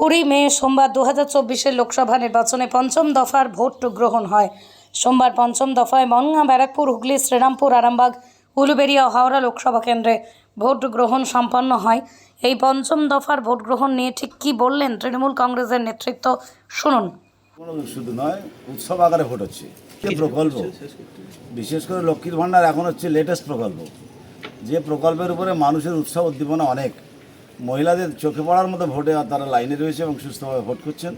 কুড়ি মে সোমবার দু হাজার চব্বিশের লোকসভা নির্বাচনে পঞ্চম দফার ভোট গ্রহণ হয়। সোমবার পঞ্চম দফায় মনগা ব্যারাকপুর, হুগলি, শ্রীরামপুর, আরামবাগ, উলুবেড়িয়া ও হাওড়া লোকসভা কেন্দ্রে ভোট গ্রহণ সম্পন্ন হয়। এই পঞ্চম দফার ভোট গ্রহণ নিয়ে ঠিক কী বললেন তৃণমূল কংগ্রেসের নেতৃত্ব? শুনুন। শুধু নয়, উৎসব আকারে ভোট হচ্ছে। প্রকল্প? বিশেষ করে লক্ষ্মীর ভাণ্ডার এখন হচ্ছে লেটেস্ট প্রকল্প। যে প্রকল্পের উপরে মানুষের উৎসাহ উদ্দীপনা অনেক মহিলাদের চোখে পড়ার মতো ভোটে তারা লাইনে রয়েছে এবং সুস্থভাবে ভোট করছেন।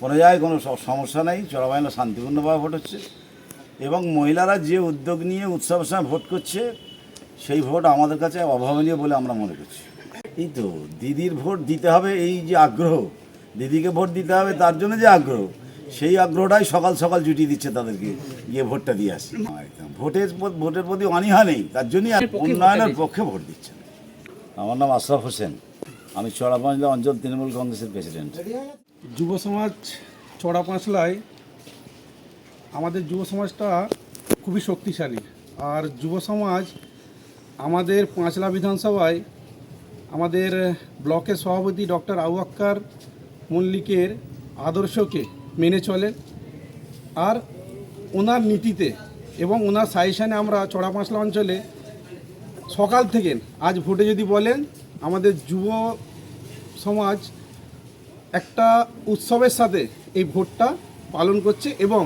কোনো জায়গায় কোনো সমস্যা নেই চড়াবাইনা শান্তিপূর্ণভাবে ভোট হচ্ছে। এবং মহিলারা যে উদ্যোগ নিয়ে উৎসবের সময় ভোট করছে সেই ভোট আমাদের কাছে অভাবনীয় বলে আমরা মনে করছি। এই তো দিদির ভোট দিতে হবে এই যে আগ্রহ দিদিকে ভোট দিতে হবে তার জন্য যে আগ্রহ সেই আগ্রহটাই সকাল সকাল জুটিয়ে দিচ্ছে তাদেরকে গিয়ে ভোটটা দিয়ে আসি। একদম ভোটের ভোটের প্রতি অনীহা নেই তার জন্যই উন্নয়নের পক্ষে ভোট দিচ্ছেন আমার নাম আশরাফ হোসেন। আমি চড়াপাঁচলা অঞ্চল তৃণমূল কংগ্রেসের প্রেসিডেন্ট যুব সমাজ চড়া পাঁচলায় আমাদের যুব সমাজটা খুবই শক্তিশালী। আর যুব সমাজ আমাদের পাঁচলা বিধানসভায় আমাদের ব্লকের সভাপতি ডক্টর আউ আক্কার মল্লিকের আদর্শকে মেনে চলেন আর ওনার নীতিতে এবং ওনার সাজেশানে আমরা চড়া পাঁচলা অঞ্চলে সকাল থেকে, আজ ভোটে যদি বলেন আমাদের যুব সমাজ একটা উৎসবের সাথে এই ভোটটা পালন করছে এবং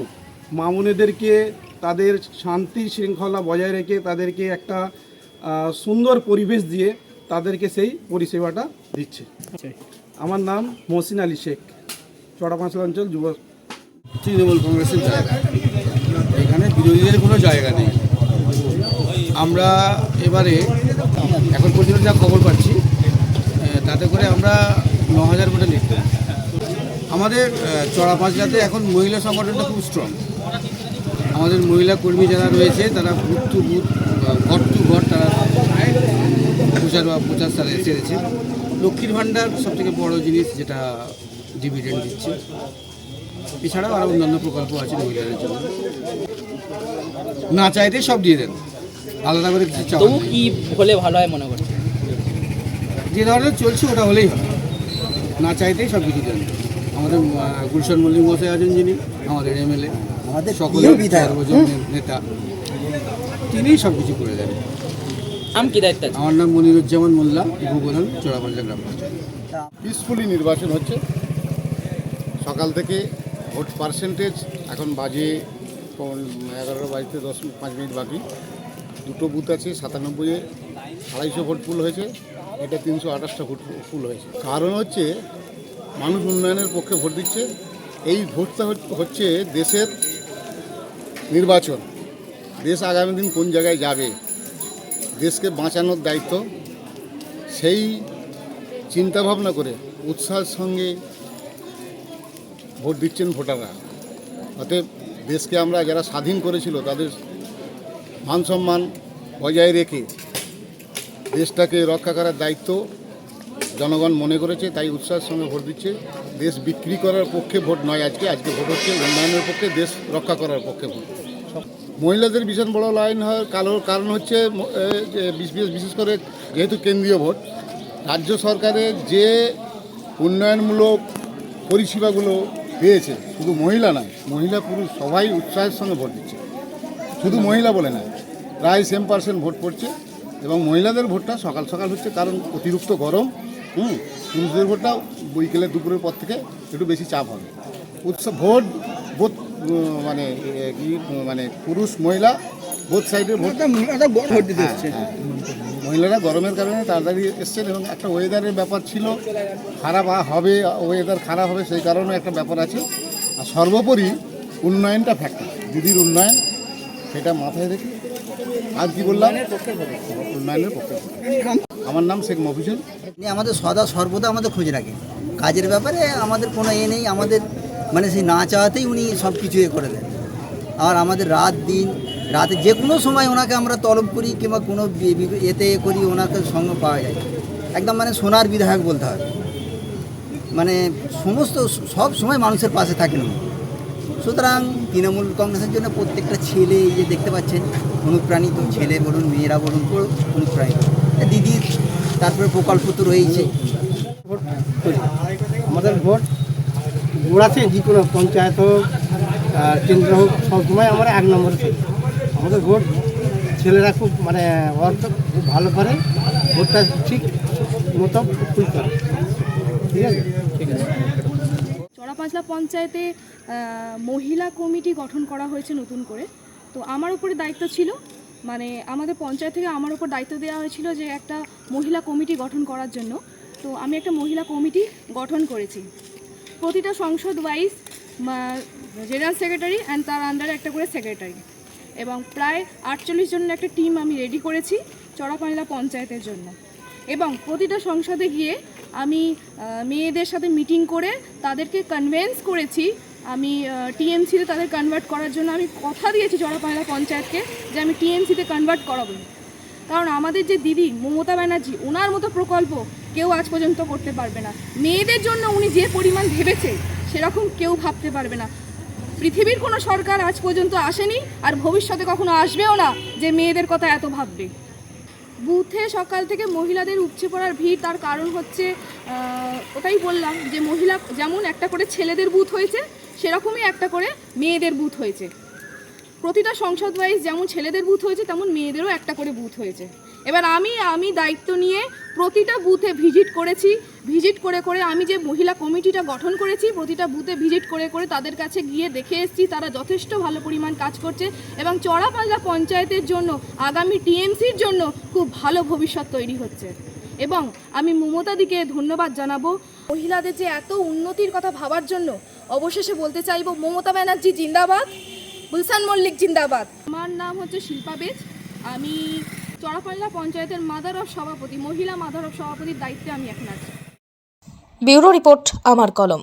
মামুনেদেরকে তাদের শান্তি শৃঙ্খলা বজায় রেখে তাদেরকে একটা সুন্দর পরিবেশ দিয়ে তাদেরকে সেই পরিষেবাটা দিচ্ছে। আমার নাম মহসিন আলী শেখ চড়াপাঁচলা অঞ্চল যুব তৃণমূল কংগ্রেসের জায়গা। এখানে বিরোধীদের কোনো জায়গা নেই। আমরা এবারে, এখন পর্যন্ত যা খবর পাচ্ছি তাতে করে আমরা ন হাজার ভোটে লিখতে আমাদের চড়া পাঁচলাতে এখন মহিলা সংগঠনটা খুব স্ট্রং আমাদের মহিলা কর্মী যারা রয়েছে তারা বুথ টু বুথ ঘর টু ঘর তারা প্রচার বা প্রচার সারে সেরেছে। লক্ষ্মীর ভাণ্ডার সবথেকে বড় জিনিস যেটা ডিভিডেন্ড দিচ্ছে। এছাড়াও আরও অন্যান্য প্রকল্প আছে মহিলাদের জন্য। না চাইতে সব দিয়ে দেন। আলাদা করে কিছু তবু কি হলে ভালো হয় মনে করছে যে ধরনের চলছে ওটা হলেই হবে। না চাইতেই সব কিছু দেন আমাদের গুলশান মল্লিক মশাই আছেন যিনি আমাদের এমএলএ আমাদের সকলের সর্বজনীন নেতা। তিনিই সব কিছু করে দেন আম কি দায়িত্ব আমার নাম মনিরুজ্জামান মোল্লা ভূপ্রধান চোরাপাল্লা গ্রাম পিসফুলি নির্বাচন হচ্ছে। সকাল থেকে ভোট পার্সেন্টেজ এখন বাজে এগারোটা বাজতে দশ পাঁচ মিনিট বাকি। দুটো বুথ আছে সাতানব্বইয়ে আড়াইশো ভোট ফুল হয়েছে। এটা তিনশো আঠাশটা ভোট ফুল হয়েছে। কারণ হচ্ছে মানুষ উন্নয়নের পক্ষে ভোট দিচ্ছে, এই ভোটটা হচ- হচ্ছে দেশের নির্বাচন। দেশ আগামী দিন কোন জায়গায় যাবে, দেশকে বাঁচানোর দায়িত্ব, সেই চিন্তা ভাবনা করে উৎসাহের সঙ্গে ভোট দিচ্ছেন ভোটাররা। অতএব দেশকে আমরা যারা স্বাধীন করেছিল তাদের মান সম্মান বজায় রেখে দেশটাকে রক্ষা করার দায়িত্ব জনগণ মনে করেছে, তাই উৎসাহের সঙ্গে ভোট দিচ্ছে। দেশ বিক্রি করার পক্ষে ভোট নয় আজকে আজকে ভোট হচ্ছে উন্নয়নের পক্ষে, দেশ রক্ষা করার পক্ষে ভোট। মহিলাদের ভীষণ বড় লাইন হয় কালো কারণ হচ্ছে বিশেষ করে যেহেতু কেন্দ্রীয় ভোট, রাজ্য সরকারের যে উন্নয়নমূলক পরিষেবাগুলো পেয়েছে, শুধু মহিলা নয়, মহিলা, পুরুষ, সবাই উৎসাহের সঙ্গে ভোট দিচ্ছে। শুধু মহিলা বলে না প্রায় সেম পার্সেন্ট ভোট পড়ছে। এবং মহিলাদের ভোটটা সকাল সকাল হচ্ছে কারণ অতিরিক্ত গরম হুম? পুরুষদের ভোটটা বিকেলে দুপুরের পর থেকে একটু বেশি চাপ হবে। উৎসব ভোট বোধ মানে কি মানে পুরুষ মহিলা বোধ সাইডের ভোটটা ভোট দিতে এসছে। মহিলারা গরমের কারণে তাড়াতাড়ি এসছেন এবং একটা ওয়েদারের ব্যাপার ছিল। খারাপ হবে ওয়েদার খারাপ হবে সেই কারণে একটা ব্যাপার আছে। আর সর্বোপরি উন্নয়নটা ফ্যাক্টর দিদির উন্নয়ন সেটা মাথায় রেখে আর কি বললাম? উন্নয়নের পক্ষে আমার নাম শেখ মফিজুল। আমাদের সদা সর্বদা আমাদের খোঁজ রাখেন। কাজের ব্যাপারে আমাদের কোনো এ নেই, আমাদের মানে সেই না চাওয়াতেই উনি সব কিছু এ করে দেন। আর আমাদের রাত দিন, রাতে যে কোনো সময় ওনাকে আমরা তলব করি কিংবা কোনো এতে করি, ওনাকে সঙ্গে পাওয়া যায়। একদম মানে সোনার বিধায়ক বলতে হবে। মানে সমস্ত সব সময় মানুষের পাশে থাকেন উনি। সুতরাং তৃণমূল কংগ্রেসের জন্য প্রত্যেকটা ছেলে এই যে দেখতে পাচ্ছেন, অনুপ্রাণিত ছেলে বলুন, মেয়েরা বলুন, পুরো অনুপ্রাণিত। দিদির তারপরে প্রকল্প তো রয়েছে আমাদের ভোট গোড়াতে যে কোনো পঞ্চায়েত হোক কেন্দ্র হোক সবসময় আমরা এক নম্বরে আমাদের ভোট ছেলেরা খুব মানে অর্থ খুব ভালো করে, ভোটটা ঠিক মতো ঠিক আছে? চড়াপাঁচলা পঞ্চায়েতে মহিলা কমিটি গঠন করা হয়েছে নতুন করে। তো আমার উপরে দায়িত্ব ছিল মানে আমাদের পঞ্চায়েত থেকে আমার উপর দায়িত্ব দেওয়া হয়েছিল যে একটা মহিলা কমিটি গঠন করার জন্য। তো আমি একটা মহিলা কমিটি গঠন করেছি। প্রতিটা সংসদ ওয়াইজ জেনারেল সেক্রেটারি অ্যান্ড তার আন্ডারে একটা করে সেক্রেটারি এবং প্রায় আটচল্লিশ জনের একটা টিম আমি রেডি করেছি চড়াপাঁচলা পঞ্চায়েতের জন্য। এবং প্রতিটা সংসদে গিয়ে আমি মেয়েদের সাথে মিটিং করে তাদেরকে কনভেন্স করেছি। আমি টিএমসিতে তাদের কনভার্ট করার জন্য আমি কথা দিয়েছি চড়াপাড়া পঞ্চায়েতকে যে আমি টিএমসিতে কনভার্ট করাবো। কারণ আমাদের যে দিদি মমতা ব্যানার্জি, ওনার মতো প্রকল্প কেউ আজ পর্যন্ত করতে পারবে না। মেয়েদের জন্য উনি যে পরিমাণ ভেবেছে, সেরকম কেউ ভাবতে পারবে না। পৃথিবীর কোনো সরকার আজ পর্যন্ত আসেনি, আর ভবিষ্যতে কখনো আসবেও না যে মেয়েদের কথা এত ভাববে। বুথে সকাল থেকে মহিলাদের উপচে পড়ার ভিড়, তার কারণ হচ্ছে ওটাই বললাম যে মহিলা যেমন একটা করে ছেলেদের বুথ হয়েছে, সেরকমই একটা করে মেয়েদের বুথ হয়েছে। প্রতিটা সংসদ ওয়াইজ যেমন ছেলেদের বুথ হয়েছে, তেমন মেয়েদেরও একটা করে বুথ হয়েছে। এবার আমি আমি দায়িত্ব নিয়ে প্রতিটা বুথে ভিজিট করেছি ভিজিট করে করে আমি যে মহিলা কমিটিটা গঠন করেছি, প্রতিটা বুথে ভিজিট করে করে তাদের কাছে গিয়ে দেখে এসেছি তারা যথেষ্ট ভালো পরিমাণ কাজ করছে এবং চড়াপাল্লা পঞ্চায়েতের জন্য, আগামী টিএমসির জন্য খুব ভালো ভবিষ্যৎ তৈরি হচ্ছে। এবং আমি মমতাদিকে ধন্যবাদ জানাব। মহিলাদের যে এত উন্নতির কথা ভাবার জন্য অবশেষে বলতে চাইব, মমতা ব্যানার্জি জিন্দাবাদ, গুলশান মল্লিক জিন্দাবাদ। আমার নাম হচ্ছে শিল্পা বেজ। আমি চড়াপাল্লা পঞ্চায়েতের মাদার অফ সভাপতি, মহিলা মাদার অফ সভাপতির দায়িত্বে আমি এখন আছি। ব্যুরো রিপোর্ট, আমার কলম।